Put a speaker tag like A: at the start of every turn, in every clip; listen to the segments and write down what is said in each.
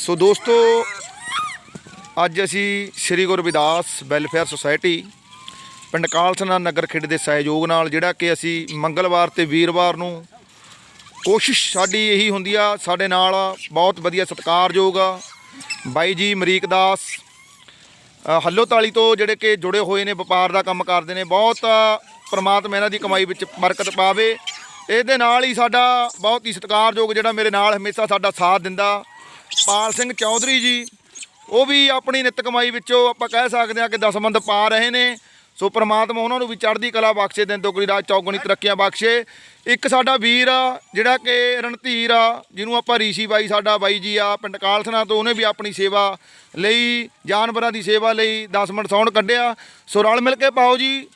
A: ਸੋ ਦੋਸਤੋ ਅੱਜ ਅਸੀਂ ਸ੍ਰੀ ਗੁਰੂ ਰਵਿਦਾਸ ਵੈਲਫੇਅਰ ਸੁਸਾਇਟੀ ਪਿੰਡ ਕਾਲਸਨਾ ਨਗਰ ਖੇਡ ਦੇ ਸਹਿਯੋਗ ਨਾਲ ਜਿਹੜਾ ਕਿ ਅਸੀਂ ਮੰਗਲਵਾਰ ਤੇ ਵੀਰਵਾਰ ਨੂੰ ਕੋਸ਼ਿਸ਼ ਸਾਡੀ ਇਹੀ ਹੁੰਦੀ ਆ ਸਾਡੇ ਨਾਲ ਬਹੁਤ ਵਧੀਆ ਸਤਿਕਾਰਯੋਗ ਆ ਬਾਈ ਜੀ ਮਰੀਕ ਦਾਸ ਅ, ਹੱਲੋਤਾਲੀ ਤੋਂ ਜਿਹੜੇ ਕਿ ਜੁੜੇ ਹੋਏ ਨੇ ਵਪਾਰ ਦਾ ਕੰਮ ਕਰਦੇ ਨੇ ਬਹੁਤ ਪ੍ਰਮਾਤਮਾ ਇਹਨਾਂ ਦੀ ਕਮਾਈ ਵਿੱਚ ਬਰਕਤ ਪਾਵੇ ਇਹਦੇ ਨਾਲ ਹੀ ਸਾਡਾ ਬਹੁਤ ਹੀ ਸਤਿਕਾਰਯੋਗ ਜਿਹੜਾ ਮੇਰੇ ਨਾਲ ਹਮੇਸ਼ਾ ਸਾਡਾ ਸਾਥ ਦਿੰਦਾ ਪਾਲ ਸਿੰਘ ਚੌਧਰੀ ਜੀ, ਉਹ ਵੀ ਆਪਣੀ ਨਿੱਤ ਕਮਾਈ ਵਿੱਚੋਂ ਆਪਾਂ ਕਹਿ ਸਕਦੇ ਹਾਂ ਕਿ ਦਸਮੰਦ ਪਾ ਰਹੇ ਨੇ। ਸੋ ਪ੍ਰਮਾਤਮਾ ਉਹਨਾਂ ਨੂੰ ਵੀ ਚੜ੍ਹਦੀ ਕਲਾ ਬਖਸ਼ੇ, ਦਿਨ ਤੋਂ ਕੋਈ ਰਾਜ ਚੌਗਣੀ ਤਰੱਕੀਆਂ ਬਖਸ਼ੇ। ਇੱਕ ਸਾਡਾ ਵੀਰ ਆ, ਜਿਹੜਾ ਕਿ ਰਣਧੀਰ ਆ, ਜਿਹਨੂੰ ਆਪਾਂ ਰੀਸ਼ੀ ਬਾਈ, ਸਾਡਾ ਬਾਈ ਜੀ ਆ, ਪਿੰਡ ਕਾਲਸਨਾ ਤੋਂ ਉਹਨੇ ਵੀ ਆਪਣੀ ਸੇਵਾ ਲਈ, ਜਾਨਵਰਾਂ ਦੀ ਸੇਵਾ ਲਈ 10 ਮਿੰਟ ਸੌਣ ਕੱਢਿਆ। ਸੋ ਰਲ ਮਿਲ ਕੇ ਪਾਓ ਜੀ।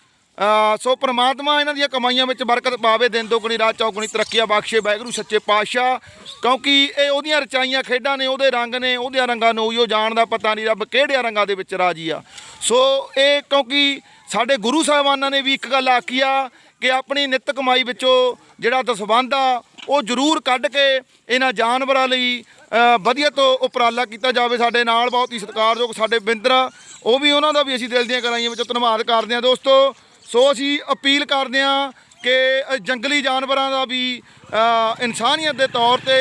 A: ਸੋ ਪ੍ਰਮਾਤਮਾ ਇਹਨਾਂ ਦੀਆਂ ਕਮਾਈਆਂ ਵਿੱਚ ਬਰਕਤ ਪਾਵੇ, ਦਿਨ ਦੁਗਣੀ ਰਾਤ ਚੌਗਣੀ ਤਰੱਕੀਆਂ ਬਖਸ਼ੇ, ਵਾਹਿਗੁਰੂ ਸੱਚੇ ਪਾਤਸ਼ਾਹ। ਕਿਉਂਕਿ ਇਹ ਉਹਦੀਆਂ ਰਚਾਈਆਂ ਖੇਡਾਂ ਨੇ, ਉਹਦੇ ਰੰਗ ਨੇ ਉਹਦੇ ਰੰਗਾਂ ਨੂੰ ਉਹ ਜਾਣ ਦਾ ਪਤਾ ਨਹੀਂ ਰੱਬ ਕਿਹੜਿਆਂ ਰੰਗਾਂ ਦੇ ਵਿੱਚ ਰਾਜੀ ਆ। ਸੋ ਇਹ ਕਿਉਂਕਿ ਸਾਡੇ ਗੁਰੂ ਸਾਹਿਬਾਨਾਂ ਨੇ ਵੀ ਇੱਕ ਗੱਲ ਆਖੀ ਆ ਕਿ ਆਪਣੀ ਨਿੱਤ ਕਮਾਈ ਵਿੱਚੋਂ ਜਿਹੜਾ ਦਸਵੰਧ ਆ, ਉਹ ਜ਼ਰੂਰ ਕੱਢ ਕੇ ਇਹਨਾਂ ਜਾਨਵਰਾਂ ਲਈ ਵਧੀਆ ਤੋਂ ਉਪਰਾਲਾ ਕੀਤਾ ਜਾਵੇ। ਸਾਡੇ ਨਾਲ ਬਹੁਤ ਹੀ ਸਤਿਕਾਰਯੋਗ ਸਾਡੇ ਬਿੰਦਰ ਉਹ ਵੀ ਉਹਨਾਂ ਦਾ ਵੀ ਅਸੀਂ ਦਿਲ ਦੀਆਂ ਗਹਿਰਾਈਆਂ ਵਿੱਚੋਂ ਧੰਨਵਾਦ ਕਰਦੇ ਹਾਂ। ਦੋਸਤੋ ਸੋ ਅਸੀਂ ਅਪੀਲ ਕਰਦੇ ਹਾਂ ਕਿ ਜੰਗਲੀ ਜਾਨਵਰਾਂ ਦਾ ਵੀ ਇਨਸਾਨੀਅਤ ਦੇ ਤੌਰ ਤੇ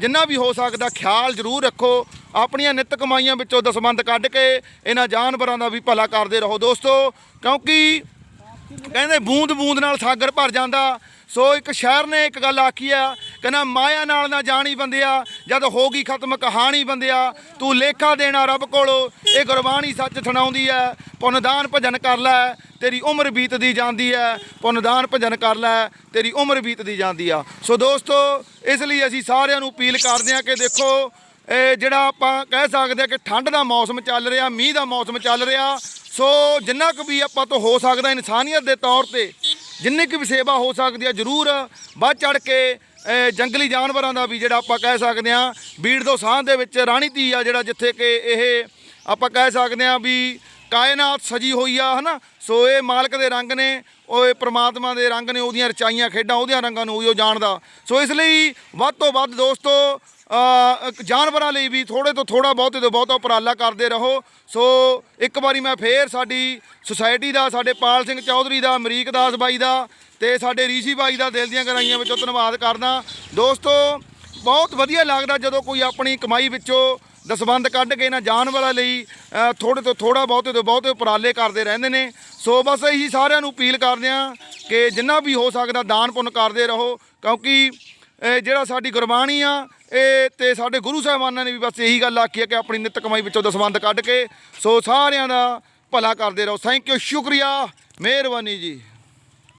A: ਜਿੰਨਾ ਵੀ ਹੋ ਸਕਦਾ ਖਿਆਲ ਜ਼ਰੂਰ ਰੱਖੋ। ਆਪਣੀਆਂ ਨਿੱਤ ਕਮਾਈਆਂ ਵਿੱਚੋਂ ਦਸਵੰਧ ਕੱਢ ਕੇ ਇਹਨਾਂ ਜਾਨਵਰਾਂ ਦਾ ਵੀ ਭਲਾ ਕਰਦੇ ਰਹੋ ਦੋਸਤੋ, ਕਿਉਂਕਿ ਕਹਿੰਦੇ ਬੂੰਦ ਬੂੰਦ ਨਾਲ ਸਾਗਰ ਭਰ ਜਾਂਦਾ। ਸੋ ਇੱਕ ਸ਼ਾਇਰ ਨੇ ਇੱਕ ਗੱਲ ਆਖੀ ਆ ਕਹਿੰਦਾ ਮਾਇਆ ਨਾਲ ਨਾ ਜਾਣੀ ਬੰਦਿਆ, ਜਦ ਹੋ ਗਈ ਖਤਮ ਕਹਾਣੀ ਬੰਦਿਆ, ਤੂੰ ਲੇਖਾ ਦੇਣਾ ਰੱਬ ਕੋਲੋਂ, ਇਹ ਗੁਰਬਾਣੀ ਸੱਚ ਸੁਣਾਉਂਦੀ ਐ, ਪੁੰਨਦਾਨ ਭਜਨ ਕਰ ਲੈ, ਤੇਰੀ ਉਮਰ ਬੀਤਦੀ ਜਾਂਦੀ ਐ, ਪੁੰਨਦਾਨ ਭਜਨ ਕਰ ਲੈ, ਤੇਰੀ ਉਮਰ ਬੀਤਦੀ ਜਾਂਦੀ ਆ। ਸੋ ਦੋਸਤੋ, ਇਸ ਲਈ ਅਸੀਂ ਸਾਰਿਆਂ ਨੂੰ ਅਪੀਲ ਕਰਦੇ ਹਾਂ ਕਿ ਦੇਖੋ, ਇਹ ਜਿਹੜਾ ਆਪਾਂ ਕਹਿ ਸਕਦੇ ਆ ਕਿ ਠੰਡ ਦਾ ਮੌਸਮ ਚੱਲ ਰਿਹਾ, ਮੀਂਹ ਦਾ ਮੌਸਮ ਚੱਲ ਰਿਹਾ, ਸੋ ਜਿੰਨਾ ਕੁ ਵੀ ਆਪਾਂ ਤੋਂ ਹੋ ਸਕਦਾ ਇਨਸਾਨੀਅਤ ਦੇ ਤੌਰ ਤੇ, ਜਿੰਨੀ ਕੁ ਵੀ ਸੇਵਾ ਹੋ ਸਕਦੀ ਆ, ਜ਼ਰੂਰ ਵੱਧ ਚੜ ਕੇ ਜੰਗਲੀ ਜਾਨਵਰਾਂ ਦਾ ਵੀ ਜਿਹੜਾ ਆਪਾਂ ਕਹਿ ਸਕਦੇ ਆ ਬੀੜ ਦੋ ਸਾਹ ਦੇ ਵਿੱਚ ਰਾਣੀ ਧੀ ਆ ਜਿਹੜਾ ਜਿੱਥੇ ਕਿ ਇਹ ਆਪਾਂ ਕਹਿ ਸਕਦੇ ਆ ਵੀ ਕਾਇਨਾਤ ਸਜੀ ਹੋਈ ਆ, ਹਨਾ? ਸੋ ਇਹ ਮਾਲਕ ਦੇ ਰੰਗ ਨੇ, ਉਹ ਇਹ ਪ੍ਰਮਾਤਮਾ ਦੇ ਰੰਗ ਨੇ, ਉਹਦੀਆਂ ਰਚਾਈਆਂ ਖੇਡਾਂ ਉਹਦੀਆਂ ਰੰਗਾਂ ਨੂੰ ਉਹ ਜਾਣਦਾ। ਸੋ ਇਸ ਲਈ ਵੱਧ ਤੋਂ ਵੱਧ ਦੋਸਤੋ ਜਾਨਵਰਾਂ ਲਈ ਵੀ ਥੋੜੇ ਤੋਂ ਥੋੜਾ ਬਹੁਤੇ ਤੋਂ ਬਹੁਤਾ ਉਪਰਾਲਾ ਕਰਦੇ ਰਹੋ। ਸੋ ਇੱਕ ਵਾਰੀ ਮੈਂ ਫੇਰ ਸਾਡੀ ਸੁਸਾਇਟੀ ਦਾ ਸਾਡੇ ਪਾਲ ਸਿੰਘ ਚੌਧਰੀ ਦਾ ਅਮਰੀਕ ਦਾਸ ਬਾਈ ਦਾ ਤੇ ਸਾਡੇ ਰੀਸ਼ੀ ਬਾਈ ਦਾ ਦਿਲ ਦੀਆਂ ਗਰਾਈਆਂ ਵਿੱਚੋਂ ਧੰਨਵਾਦ ਕਰਦਾ। ਦੋਸਤੋ ਬਹੁਤ ਵਧੀਆ ਲੱਗਦਾ ਜਦੋਂ ਕੋਈ ਆਪਣੀ ਕਮਾਈ ਵਿੱਚੋਂ ਦਸਵੰਦ ਕੱਢ ਕੇ ਇਹਨਾਂ ਜਾਨਵਰਾਂ ਲਈ ਅ, ਥੋੜੇ ਤੋਂ ਥੋੜਾ ਬਹੁਤੇ ਤੋਂ ਬਹੁਤੇ ਉਪਰਾਲੇ ਕਰਦੇ ਰਹਿੰਦੇ ਨੇ। ਸੋ ਬਸ ਇਹੀ ਸਾਰਿਆਂ ਨੂੰ ਅਪੀਲ ਕਰਦੇ ਹਾਂ ਕਿ ਜਿੰਨਾ ਵੀ ਹੋ ਸਕਦਾ ਦਾਨ ਪੁੰਨ ਕਰਦੇ ਰਹੋ ਕਿਉਂਕਿ ਜਿਹੜਾ ਸਾਡੀ ਗੁਰਬਾਣੀ ਆ ਇਹ ਤੇ ਸਾਡੇ ਗੁਰੂ ਸਾਹਿਬਾਨਾਂ ਨੇ ਵੀ ਬਸ ਇਹੀ ਗੱਲ ਆਖੀ ਹੈ ਕਿ ਆਪਣੀ ਨਿੱਤ ਕਮਾਈ ਵਿੱਚੋਂ ਦਸਵੰਦ ਕੱਢ ਕੇ ਸੋ ਸਾਰਿਆਂ ਦਾ ਭਲਾ ਕਰਦੇ ਰਹੋ। ਥੈਂਕ ਯੂ ਸ਼ੁਕਰੀਆ। ਮਿਹਰਬਾਨੀ ਜੀ।